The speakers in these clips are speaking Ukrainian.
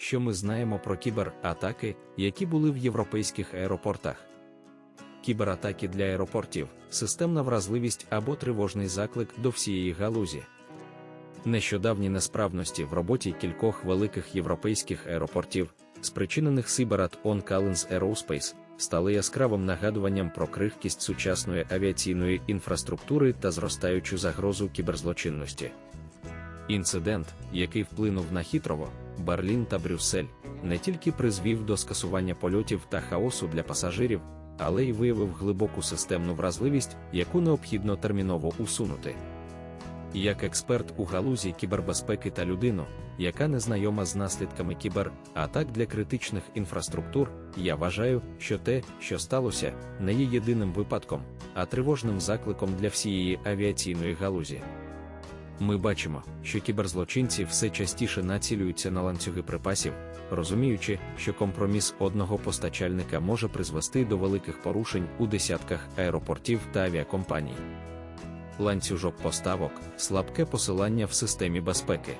що ми знаємо про кібератаки, які були в європейських аеропортах. Кібератаки для аеропортів системна вразливість або тривожний заклик до всієї галузі. Нещодавні несправності в роботі кількох великих європейських аеропортів, спричинених Сибарат On Collins Aerospace, стали яскравим нагадуванням про крихкість сучасної авіаційної інфраструктури та зростаючу загрозу кіберзлочинності. Інцидент, який вплинув на Хітрово, Берлін та Брюссель, не тільки призвів до скасування польотів та хаосу для пасажирів, але й виявив глибоку системну вразливість, яку необхідно терміново усунути. Як експерт у галузі кібербезпеки та людину, яка не знайома з наслідками кібератак для критичних інфраструктур, я вважаю, що те, що сталося, не є єдиним випадком, а тривожним закликом для всієї авіаційної галузі. Ми бачимо, що кіберзлочинці все частіше націлюються на ланцюги припасів, розуміючи, що компроміс одного постачальника може призвести до великих порушень у десятках аеропортів та авіакомпаній. Ланцюжок поставок, слабке посилання в системі безпеки,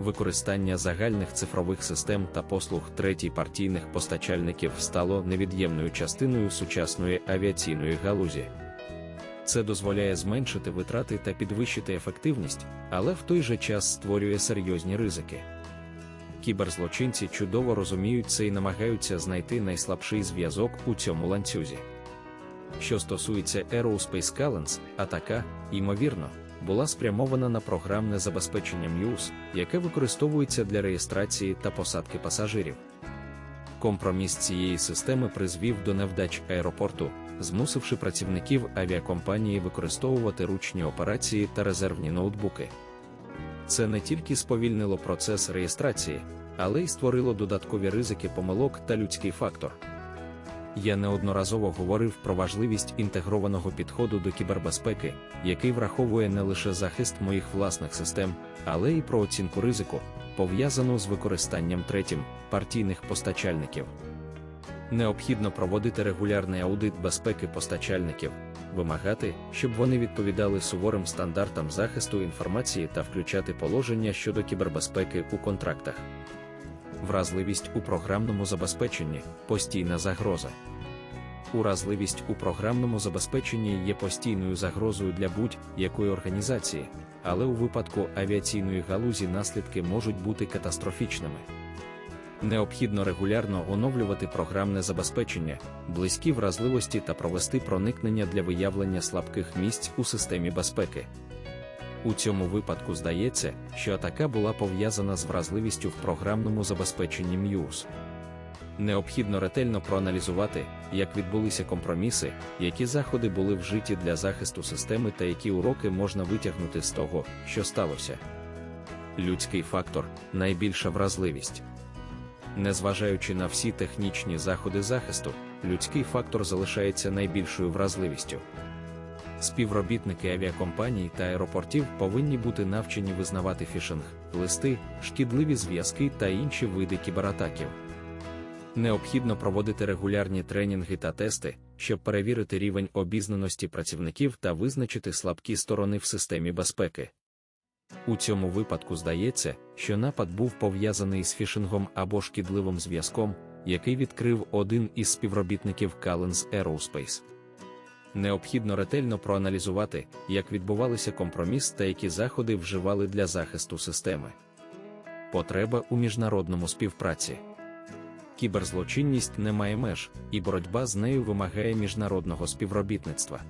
використання загальних цифрових систем та послуг третій-партійних постачальників стало невід'ємною частиною сучасної авіаційної галузі. Це дозволяє зменшити витрати та підвищити ефективність, але в той же час створює серйозні ризики. Кіберзлочинці чудово розуміють це і намагаються знайти найслабший зв'язок у цьому ланцюзі. Що стосується Aerospace Callens, атака, ймовірно, була спрямована на програмне забезпечення MUS, яке використовується для реєстрації та посадки пасажирів. Компроміс цієї системи призвів до невдач аеропорту, змусивши працівників авіакомпанії використовувати ручні операції та резервні ноутбуки. Це не тільки сповільнило процес реєстрації, але й створило додаткові ризики помилок та людський фактор. Я неодноразово говорив про важливість інтегрованого підходу до кібербезпеки, який враховує не лише захист моїх власних систем, але й про оцінку ризику, пов'язану з використанням третім партійних постачальників. Необхідно проводити регулярний аудит безпеки постачальників, вимагати, щоб вони відповідали суворим стандартам захисту інформації та включати положення щодо кібербезпеки у контрактах. Вразливість у програмному забезпеченні постійна загроза. Уразливість у програмному забезпеченні є постійною загрозою для будь-якої організації, але у випадку авіаційної галузі наслідки можуть бути катастрофічними. Необхідно регулярно оновлювати програмне забезпечення, близькі вразливості та провести проникнення для виявлення слабких місць у системі безпеки. У цьому випадку здається, що атака була пов'язана з вразливістю в програмному забезпеченні MUS. Необхідно ретельно проаналізувати, як відбулися компроміси, які заходи були вжиті для захисту системи та які уроки можна витягнути з того, що сталося. Людський фактор найбільша вразливість. Незважаючи на всі технічні заходи захисту, людський фактор залишається найбільшою вразливістю. Співробітники авіакомпаній та аеропортів повинні бути навчені визнавати фішинг, листи, шкідливі зв'язки та інші види кібератаків. Необхідно проводити регулярні тренінги та тести, щоб перевірити рівень обізнаності працівників та визначити слабкі сторони в системі безпеки. У цьому випадку здається, що напад був пов'язаний з фішингом або шкідливим зв'язком, який відкрив один із співробітників Collins Aerospace. Необхідно ретельно проаналізувати, як відбувалися компроміс та які заходи вживали для захисту системи. Потреба у міжнародному співпраці. Кіберзлочинність не має меж, і боротьба з нею вимагає міжнародного співробітництва.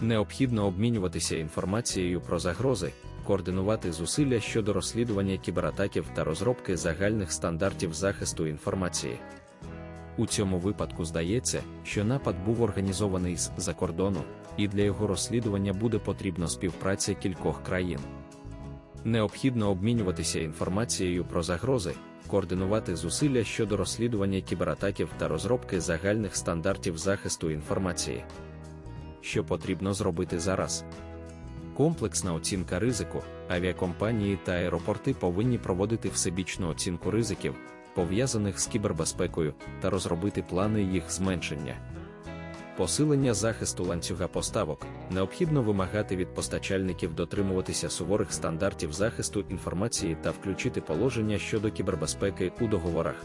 Необхідно обмінюватися інформацією про загрози, координувати зусилля щодо розслідування кібератаків та розробки загальних стандартів захисту інформації. У цьому випадку здається, що напад був організований з-за кордону, і для його розслідування буде потрібна співпраця кількох країн. Необхідно обмінюватися інформацією про загрози, координувати зусилля щодо розслідування кібератаків та розробки загальних стандартів захисту інформації. Що потрібно зробити зараз? Комплексна оцінка ризику, авіакомпанії та аеропорти повинні проводити всебічну оцінку ризиків, пов'язаних з кібербезпекою, та розробити плани їх зменшення. Посилення захисту ланцюга поставок необхідно вимагати від постачальників дотримуватися суворих стандартів захисту інформації та включити положення щодо кібербезпеки у договорах.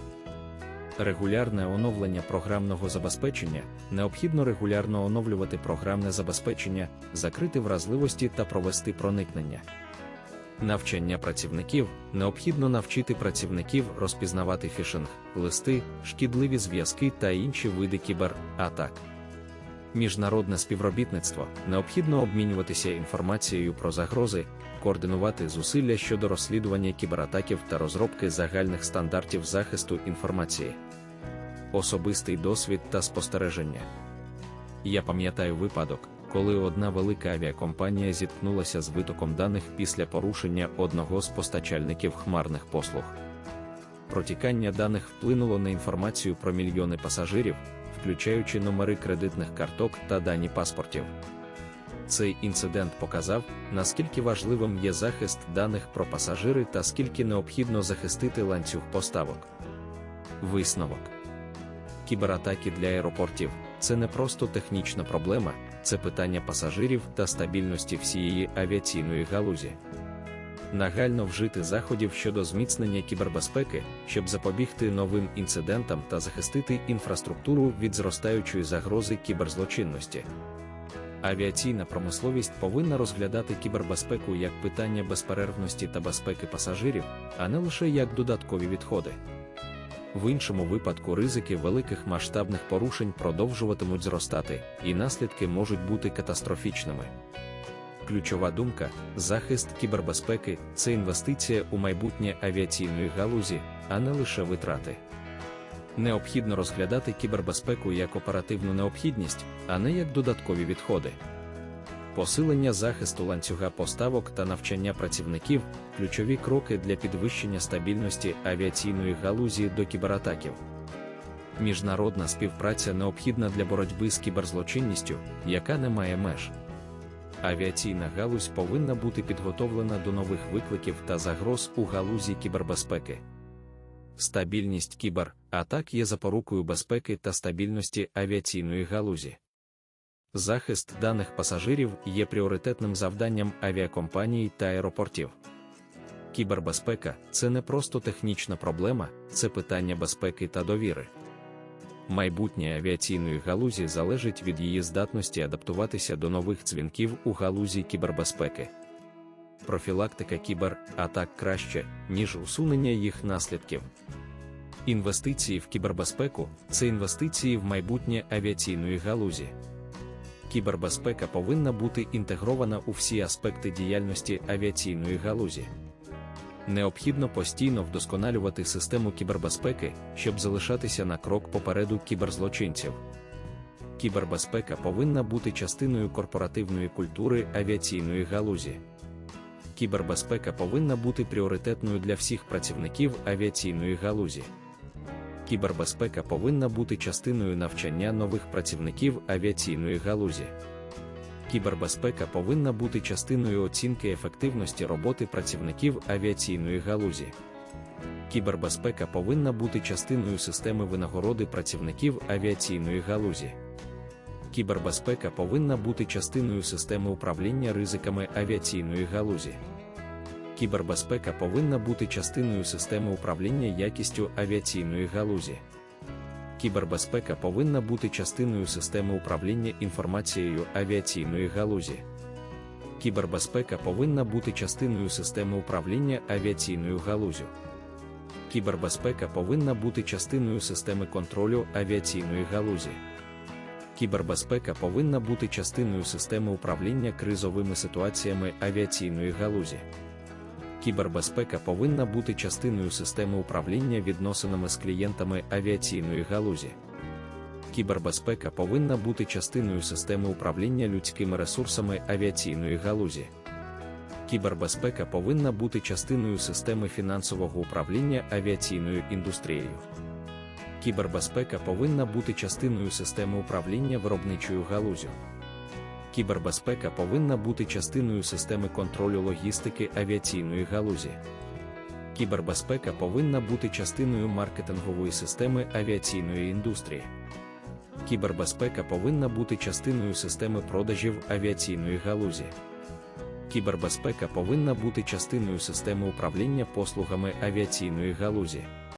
Регулярне оновлення програмного забезпечення необхідно регулярно оновлювати програмне забезпечення, закрити вразливості та провести проникнення. Навчання працівників необхідно навчити працівників розпізнавати фішинг, листи, шкідливі зв'язки та інші види кібератак. Міжнародне співробітництво необхідно обмінюватися інформацією про загрози, координувати зусилля щодо розслідування кібератаків та розробки загальних стандартів захисту інформації, особистий досвід та спостереження. Я пам'ятаю випадок, коли одна велика авіакомпанія зіткнулася з витоком даних після порушення одного з постачальників хмарних послуг. Протікання даних вплинуло на інформацію про мільйони пасажирів, включаючи номери кредитних карток та дані паспортів. Цей інцидент показав, наскільки важливим є захист даних про пасажири та скільки необхідно захистити ланцюг поставок. Висновок кібератаки для аеропортів це не просто технічна проблема, це питання пасажирів та стабільності всієї авіаційної галузі. Нагально вжити заходів щодо зміцнення кібербезпеки, щоб запобігти новим інцидентам та захистити інфраструктуру від зростаючої загрози кіберзлочинності. Авіаційна промисловість повинна розглядати кібербезпеку як питання безперервності та безпеки пасажирів, а не лише як додаткові відходи. В іншому випадку ризики великих масштабних порушень продовжуватимуть зростати, і наслідки можуть бути катастрофічними. Ключова думка: захист кібербезпеки це інвестиція у майбутнє авіаційної галузі, а не лише витрати. Необхідно розглядати кібербезпеку як оперативну необхідність, а не як додаткові відходи. Посилення захисту ланцюга поставок та навчання працівників ключові кроки для підвищення стабільності авіаційної галузі до кібератаків. Міжнародна співпраця необхідна для боротьби з кіберзлочинністю, яка не має меж. Авіаційна галузь повинна бути підготовлена до нових викликів та загроз у галузі кібербезпеки. Стабільність кібератак є запорукою безпеки та стабільності авіаційної галузі. Захист даних пасажирів є пріоритетним завданням авіакомпаній та аеропортів. Кібербезпека це не просто технічна проблема, це питання безпеки та довіри. Майбутнє авіаційної галузі залежить від її здатності адаптуватися до нових дзвінків у галузі кібербезпеки. Профілактика кібератак краще, ніж усунення їх наслідків. Інвестиції в кібербезпеку це інвестиції в майбутнє авіаційної галузі. Кібербезпека повинна бути інтегрована у всі аспекти діяльності авіаційної галузі. Необхідно постійно вдосконалювати систему кібербезпеки, щоб залишатися на крок попереду кіберзлочинців. Кібербезпека повинна бути частиною корпоративної культури авіаційної галузі. Кібербезпека повинна бути пріоритетною для всіх працівників авіаційної галузі. Кібербезпека повинна бути частиною навчання нових працівників авіаційної галузі. Кібербезпека повинна бути частиною оцінки ефективності роботи працівників авіаційної галузі. Кібербезпека повинна бути частиною системи винагороди працівників авіаційної галузі. Кібербезпека повинна бути частиною системи управління ризиками авіаційної галузі. Кібербезпека повинна бути частиною системи управління якістю авіаційної галузі. Кібербезпека повинна бути частиною системи управління інформацією авіаційної галузі. Кібербезпека повинна бути частиною системи управління авіаційною галузю. Кібербезпека повинна бути частиною системи контролю авіаційної галузі. Кібербезпека повинна бути частиною системи управління кризовими ситуаціями авіаційної галузі. Кібербезпека повинна бути частиною системи управління відносинами з клієнтами авіаційної галузі. Кібербезпека повинна бути частиною системи управління людськими ресурсами авіаційної галузі. Кібербезпека повинна бути частиною системи фінансового управління авіаційною індустрією. Кібербезпека повинна бути частиною системи управління виробничою галузю. Кібербезпека повинна бути частиною системи контролю логістики авіаційної галузі. Кібербезпека повинна бути частиною маркетингової системи авіаційної індустрії. Кібербезпека повинна бути частиною системи продажів авіаційної галузі. Кібербезпека повинна бути частиною системи управління послугами авіаційної галузі.